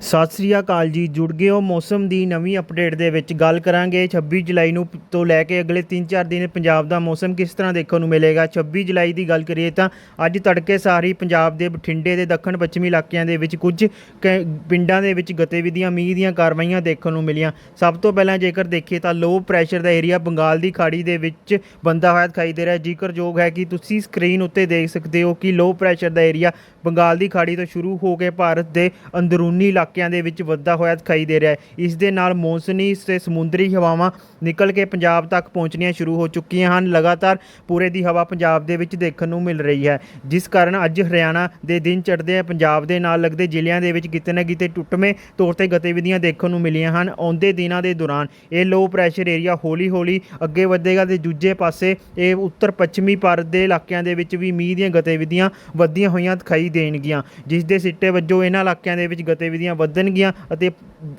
ਸਤਿ ਸ੍ਰੀ ਅਕਾਲ ਜੀ। ਜੁੜ ਗਏ ਹੋ ਮੌਸਮ ਦੀ ਨਵੀਂ ਅਪਡੇਟ ਦੇ ਵਿੱਚ। ਗੱਲ ਕਰਾਂਗੇ 26 ਜੁਲਾਈ ਨੂੰ ਪ- ਤੋਂ ਲੈ ਕੇ ਅਗਲੇ 3-4 ਦਿਨ ਪੰਜਾਬ ਦਾ ਮੌਸਮ ਕਿਸ ਤਰ੍ਹਾਂ ਦੇਖਣ ਨੂੰ ਮਿਲੇਗਾ। 26 ਜੁਲਾਈ ਦੀ ਗੱਲ ਕਰੀਏ ਤਾਂ ਅੱਜ ਤੜਕੇ ਸਾਰੀ ਪੰਜਾਬ ਦੇ ਬਠਿੰਡੇ ਦੇ ਦੱਖਣ ਪੱਛਮੀ ਇਲਾਕਿਆਂ ਦੇ ਵਿੱਚ ਕੁਝ ਕ- ਪਿੰਡਾਂ ਦੇ ਵਿੱਚ ਗਤੀਵਿਧੀਆਂ, ਮੀਂਹ ਦੀਆਂ ਕਾਰਵਾਈਆਂ ਦੇਖਣ ਨੂੰ ਮਿਲੀਆਂ। ਸਭ ਤੋਂ ਪਹਿਲਾਂ ਜੇਕਰ ਦੇਖੀਏ ਤਾਂ ਲੋ ਪ੍ਰੈਸ਼ਰ ਦਾ ਏਰੀਆ ਬੰਗਾਲ ਦੀ ਖਾੜੀ ਦੇ ਵਿੱਚ ਬੰਦਾ ਹੋਇਆ ਦਿਖਾਈ ਦੇ ਰਿਹਾ। ਜ਼ਿਕਰਯੋਗ ਹੈ ਕਿ ਤੁਸੀਂ ਸਕਰੀਨ ਉੱਤੇ ਦੇਖ ਸਕਦੇ ਹੋ ਕਿ ਲੋ ਪ੍ਰੈਸ਼ਰ ਦਾ ਏਰੀਆ ਬੰਗਾਲ ਦੀ ਖਾੜੀ ਤੋਂ ਸ਼ੁਰੂ ਹੋ ਕੇ ਭਾਰਤ ਦੇ ਅੰਦਰੂਨੀ ਇਲਾਕਿਆਂ ਦੇ ਵਿੱਚ ਵੱਧਦਾ ਹੋਇਆ ਦਿਖਾਈ ਦੇ ਰਿਹਾ ਹੈ। ਇਸ ਦੇ ਨਾਲ ਮੌਨਸੂਨੀ ਤੇ ਸਮੁੰਦਰੀ ਹਵਾਵਾਂ ਨਿਕਲ ਕੇ ਪੰਜਾਬ ਤੱਕ ਪਹੁੰਚਣੀਆਂ ਸ਼ੁਰੂ ਹੋ ਚੁੱਕੀਆਂ ਹਨ। ਲਗਾਤਾਰ ਪੂਰੇ ਦੀ ਹਵਾ ਪੰਜਾਬ ਦੇ ਵਿੱਚ ਦੇਖਣ ਨੂੰ ਮਿਲ ਰਹੀ ਹੈ। ਜਿਸ ਕਾਰਨ ਅੱਜ ਹਰਿਆਣਾ ਦੇ ਦਿਨ ਚੜ੍ਹਦੇ ਆ, ਪੰਜਾਬ ਦੇ ਨਾਲ ਲੱਗਦੇ ਜ਼ਿਲ੍ਹਿਆਂ ਦੇ ਵਿੱਚ ਕਿਤੇ ਨਾ ਕਿਤੇ ਟੁੱਟਵੇਂ ਤੌਰ ਤੇ ਗਤੀਵਿਧੀਆਂ ਦੇਖਣ ਨੂੰ ਮਿਲੀਆਂ ਹਨ। ਆਉਂਦੇ ਦਿਨਾਂ ਦੇ ਦੌਰਾਨ ਇਹ ਲੋ ਪ੍ਰੈਸ਼ਰ ਏਰੀਆ ਹੌਲੀ ਹੌਲੀ ਅੱਗੇ ਵਧੇਗਾ ਤੇ ਦੂਜੇ ਪਾਸੇ ਇਹ ਉੱਤਰ ਪੱਛਮੀ ਭਾਰਤ ਦੇ ਇਲਾਕਿਆਂ ਦੇ ਵਿੱਚ ਵੀ ਮੀਂਹ ਦੀਆਂ ਗਤੀਵਿਧੀਆਂ ਵਧੀਆਂ ਹੋਈਆਂ ਦਿਖਾਈ ਦੇਣਗੀਆਂ ਜਿਸ ਦੇ ਸਿੱਟੇ ਵਜੋਂ ਇਹਨਾਂ ਇਲਾਕਿਆਂ ਦੇ ਵਿੱਚ ਗਤੀਵਿਧੀਆਂ ਵਧਣਗੀਆਂ ਅਤੇ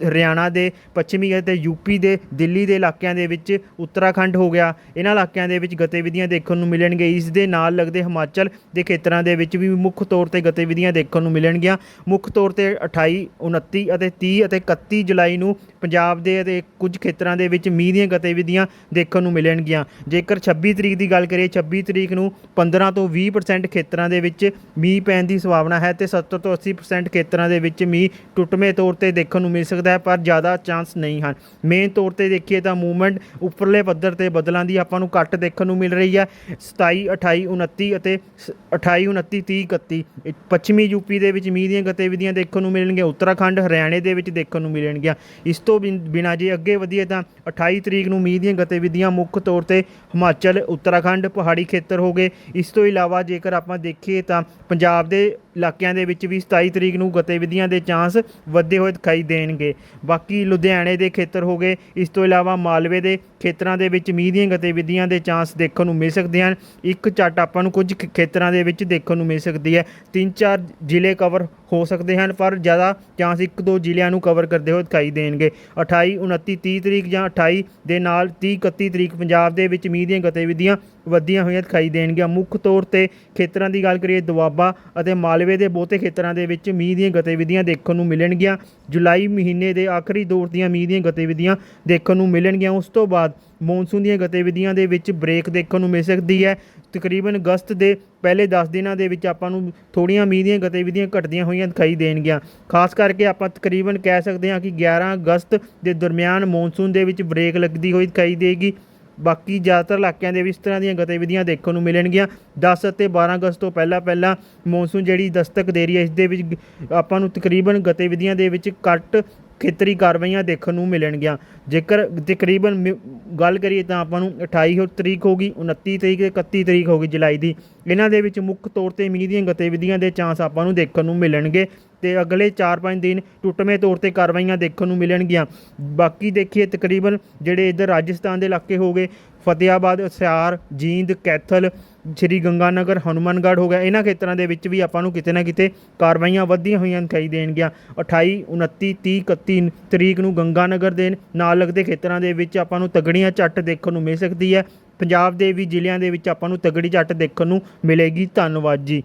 ਹਰਿਆਣਾ ਦੇ, ਪੱਛਮੀ ਅਤੇ ਯੂਪੀ ਦੇ, ਦਿੱਲੀ ਦੇ ਇਲਾਕਿਆਂ ਦੇ ਵਿੱਚ ਉੱਤਰਾਖੰਡ ਹੋ ਗਿਆ। ਇਹਨਾਂ ਇਲਾਕਿਆਂ ਦੇ ਵਿੱਚ ਗਤੀਵਿਧੀਆਂ ਦੇਖਣ ਨੂੰ ਮਿਲਣਗੇ। ਇਸ ਦੇ ਨਾਲ ਲੱਗਦੇ ਹਿਮਾਚਲ ਦੇ ਖੇਤਰਾਂ ਦੇ ਵਿੱਚ ਵੀ ਮੁੱਖ ਤੌਰ ਤੇ ਗਤੀਵਿਧੀਆਂ ਦੇਖਣ ਨੂੰ ਮਿਲਣਗੀਆਂ। ਮੁੱਖ ਤੌਰ ਤੇ 28 29 ਅਤੇ 30 ਅਤੇ 31 ਜੁਲਾਈ ਨੂੰ ਪੰਜਾਬ ਦੇ ਅਤੇ ਕੁਝ ਖੇਤਰਾਂ ਦੇ ਵਿੱਚ ਮੀਂਹ ਦੀਆਂ ਗਤੀਵਿਧੀਆਂ ਦੇਖਣ ਨੂੰ ਮਿਲਣਗੀਆਂ। ਜੇਕਰ 26 ਤਰੀਕ ਦੀ ਗੱਲ ਕਰੀਏ 26 ਤਰੀਕ ਨੂੰ 15 ਤੋਂ 20% ਖੇਤਰਾਂ ਦੇ ਵਿੱਚ ਮੀਂਹ ਪੈਣ ਦੀ ਸੰਭਾਵਨਾ ਹੈ ਤੇ 70 ਤੋਂ 80% ਖੇਤਰਾਂ ਦੇ ਵਿੱਚ ਮੀਂਹ ਟੁੱਟਵੇਂ ਤੌਰ ਤੇ ਦੇਖਣ ਨੂੰ ਮਿਲ ਸਕਦਾ ਹੈ, ਪਰ ਜ਼ਿਆਦਾ ਚਾਂਸ ਨਹੀਂ ਹਨ। ਮੇਨ ਤੌਰ ਤੇ ਦੇਖੀਏ ਤਾਂ ਮੂਵਮੈਂਟ ਉੱਪਰਲੇ ਪੱਧਰ ਤੇ ਬਦਲਾਂ ਦੀ ਆਪਾਂ ਨੂੰ ਘੱਟ ਦੇਖਣ ਨੂੰ ਮਿਲ ਰਹੀ ਹੈ। 27 28 29 ਅਤੇ ਸ- 28 29 30 31 ਇਹ ਪੱਛਮੀ ਯੂਪੀ ਦੇ ਵਿੱਚ ਮੀਂਹ ਦੀਆਂ ਗਤੀਵਿਧੀਆਂ ਦੇਖਣ ਨੂੰ ਮਿਲਣਗੀਆਂ। ਉੱਤਰਾਖੰਡ, ਹਰਿਆਣੇ ਦੇ ਵਿੱਚ ਦੇਖਣ ਨੂੰ ਮਿਲਣਗੀਆਂ। ਇਸ ਤੋਂ ਬਿਨ- ਬਿਨਾਂ ਜੇ ਅੱਗੇ ਵਧੀਏ ਤਾਂ 28 ਤਰੀਕ ਨੂੰ ਮੀਂਹ ਦੀਆਂ ਗਤੀਵਿਧੀਆਂ ਮੁੱਖ ਤੌਰ ਤੇ ਹਿਮਾਚਲ, ਉੱਤਰਾਖੰਡ ਪਹਾੜੀ ਖੇਤਰ ਹੋ ਗਏ। ਇਸ ਤੋਂ ਇਲਾਵਾ ਜੇਕਰ ਆਪਾਂ ਦੇਖੀਏ ਤਾਂ ਪੰਜਾਬ ਦੇ ਇਲਾਕਿਆਂ ਦੇ ਵਿੱਚ ਵੀ 27 ਤਰੀਕ ਨੂੰ ਗਤੀਵਿਧੀਆਂ ਦੇ ਚਾਂਸ ਵਧੇ ਹੋਏ ਦਿਖਾਈ ਦੇਣਗੇ। ਬਾਕੀ ਲੁਧਿਆਣੇ ਦੇ ਖੇਤਰ ਹੋ ਗਏ। ਇਸ ਤੋਂ ਇਲਾਵਾ ਮਾਲਵੇ ਦੇ ਖੇਤਰਾਂ ਦੇ ਵਿੱਚ ਮੀਂਹ ਦੀਆਂ ਗਤੀਵਿਧੀਆਂ ਦੇ ਚਾਂਸ ਦੇਖਣ ਨੂੰ ਮਿਲ ਸਕਦੇ ਹਨ। ਇੱਕ ਝੱਟ ਆਪਾਂ ਨੂੰ ਕੁਝ ਖੇਤਰਾਂ ਦੇ ਵਿੱਚ ਦੇਖਣ ਨੂੰ ਮਿਲ ਸਕਦੀ ਹੈ। ਤਿੰਨ ਚਾਰ ਜ਼ਿਲ੍ਹੇ ਕਵਰ ਹੋ ਸਕਦੇ ਹਨ, ਪਰ ਜ਼ਿਆਦਾ ਚਾਂਸ ਇੱਕ ਦੋ ਜ਼ਿਲ੍ਹਿਆਂ ਨੂੰ ਕਵਰ ਕਰਦੇ ਹੋਏ ਦਿਖਾਈ ਦੇਣਗੇ। 28 29 30 ਤਰੀਕ ਜਾਂ 28 ਦੇ ਨਾਲ 30 31 ਤਰੀਕ ਪੰਜਾਬ ਦੇ ਵਿੱਚ ਮੀਂਹ ਦੀਆਂ ਗਤੀਵਿਧੀਆਂ ਵਧੀਆਂ ਹੋਈਆਂ ਦਿਖਾਈ ਦੇਣਗੀਆਂ। ਮੁੱਖ ਤੌਰ ਤੇ ਖੇਤਰਾਂ ਦੀ ਗੱਲ ਕਰੀਏ ਦੁਆਬਾ ਅਤੇ ਮਾਲਵੇ ਦੇ ਬਹੁਤੇ ਖੇਤਰਾਂ ਦੇ ਵਿੱਚ ਮੀਂਹ ਦੀਆਂ ਗਤੀਵਿਧੀਆਂ ਦੇਖਣ ਨੂੰ ਮਿਲਣਗੀਆਂ। ਜੁਲਾਈ ਮਹੀਨੇ ਦੇ ਆਖਰੀ ਦੌਰ ਦੀਆਂ ਮੀਂਹ ਦੀਆਂ ਗਤੀਵਿਧੀਆਂ ਦੇਖਣ ਨੂੰ ਮਿਲਣਗੀਆਂ। ਉਸ ਤੋਂ ਬਾਅਦ ਮੌਨਸੂਨ ਦੀਆਂ ਗਤੀਵਿਧੀਆਂ ਦੇ ਵਿੱਚ ਬ੍ਰੇਕ ਦੇਖਣ ਨੂੰ ਮਿਲ ਸਕਦੀ ਹੈ। ਤਕਰੀਬਨ ਅਗਸਤ ਦੇ ਪਹਿਲੇ 10 ਦਿਨਾਂ ਦੇ ਵਿੱਚ ਆਪਾਂ ਨੂੰ ਥੋੜੀਆਂ ਮੀਂਹ ਦੀਆਂ ਗਤੀਵਿਧੀਆਂ ਘਟਦੀਆਂ ਹੋਈਆਂ ਦਿਖਾਈ ਦੇਣਗੀਆਂ। ਖਾਸ ਕਰਕੇ ਆਪਾਂ ਤਕਰੀਬਨ ਕਹਿ ਸਕਦੇ ਹਾਂ ਕਿ 11 ਅਗਸਤ ਦੇ ਦਰਮਿਆਨ ਮੌਨਸੂਨ ਦੇ ਵਿੱਚ ਬ੍ਰੇਕ ਲੱਗਦੀ ਹੋਈ ਦਿਖਾਈ ਦੇਗੀ। ਬਾਕੀ ਜ਼ਿਆਦਾਤਰ ਇਲਾਕਿਆਂ ਦੇ ਵਿੱਚ ਇਸ ਤਰ੍ਹਾਂ ਦੀਆਂ ਗਤੀਵਿਧੀਆਂ ਦੇਖਣ ਨੂੰ ਮਿਲਣਗੀਆਂ। 10 ਅਤੇ 12 ਅਗਸਤ ਤੋਂ ਪਹਿਲਾਂ ਪਹਿਲਾਂ ਮੌਨਸੂਨ ਜਿਹੜੀ ਦਸਤਕ ਦੇ ਰਹੀ ਹੈ, ਇਸ ਦੇ ਵਿੱਚ ਆਪਾਂ ਨੂੰ ਤਕਰੀਬਨ ਗਤੀਵਿਧੀਆਂ ਦੇ ਵਿੱਚ ਘੱਟ ਖੇਤਰੀ ਕਾਰਵਾਈਆਂ ਦੇਖਣ ਨੂੰ ਮਿਲਣਗੀਆਂ। ਜੇਕਰ ਤਕਰੀਬਨ ਮਿ- ਗੱਲ ਕਰੀਏ ਤਾਂ ਆਪਾਂ ਨੂੰ 28 ਹੋ- ਤਰੀਕ ਹੋਗੀ 29 ਤਰੀਕ ਤੇ 31 ਤਰੀਕ ਹੋਗੀ ਜੁਲਾਈ ਦੀ। ਇਹਨਾਂ ਦੇ ਵਿੱਚ ਮੁੱਖ ਤੌਰ ਤੇ ਮੀਂਹ ਦੀਆਂ ਗਤੀਵਿਧੀਆਂ ਦੇ ਚਾਂਸ ਆਪਾਂ ਨੂੰ ਦੇਖਣ ਨੂੰ ਮਿਲਣਗੇ। ਤੇ ਅਗਲੇ 4-5 ਦਿਨ ਟੁੱਟਵੇਂ ਤੌਰ ਤੇ ਕਾਰਵਾਈਆਂ ਦੇਖਣ ਨੂੰ ਮਿਲਣਗੀਆਂ। ਬਾਕੀ ਦੇਖੀਏ, ਤਕਰੀਬਨ ਜਿਹੜੇ ਇੱਧਰ ਰਾਜਸਥਾਨ ਦੇ ਇਲਾਕੇ ਹੋ ਗਏ ਫਤਿਆਬਾਦ ਅਸਿਆਰ ਜੀਂਦ, ਕੈਥਲ, ਸ਼੍ਰੀ ਗੰਗਾਨਗਰ, ਹਨੂੰਮਾਨਗੜ੍ਹ ਹੋ ਗਿਆ। ਇਹਨਾਂ ਖੇਤਰਾਂ ਦੇ ਵਿੱਚ ਵੀ ਆਪਾਂ ਨੂੰ ਕਿਤੇ ਨਾ ਕਿਤੇ ਕਾਰਵਾਈਆਂ ਵਧੀਆਂ ਹੋਈਆਂ ਦਿਖਾਈ ਦੇਣਗੀਆਂ। 28 29 30 31 ਤਰੀਕ ਨੂੰ ਗੰਗਾਨਗਰ ਦੇ ਨਾਲ ਲੱਗਦੇ ਖੇਤਰਾਂ ਦੇ ਵਿੱਚ ਆਪਾਂ ਨੂੰ ਤਗੜੀਆਂ ਝੱਟ ਦੇਖਣ ਨੂੰ ਮਿਲ ਸਕਦੀ ਹੈ। ਪੰਜਾਬ ਦੇ ਵੀ ਜ਼ਿਲ੍ਹਿਆਂ ਦੇ ਵਿੱਚ ਆਪਾਂ ਨੂੰ ਤਗੜੀ ਝੱਟ ਦੇਖਣ ਨੂੰ ਮਿਲੇਗੀ। ਧੰਨਵਾਦ ਜੀ।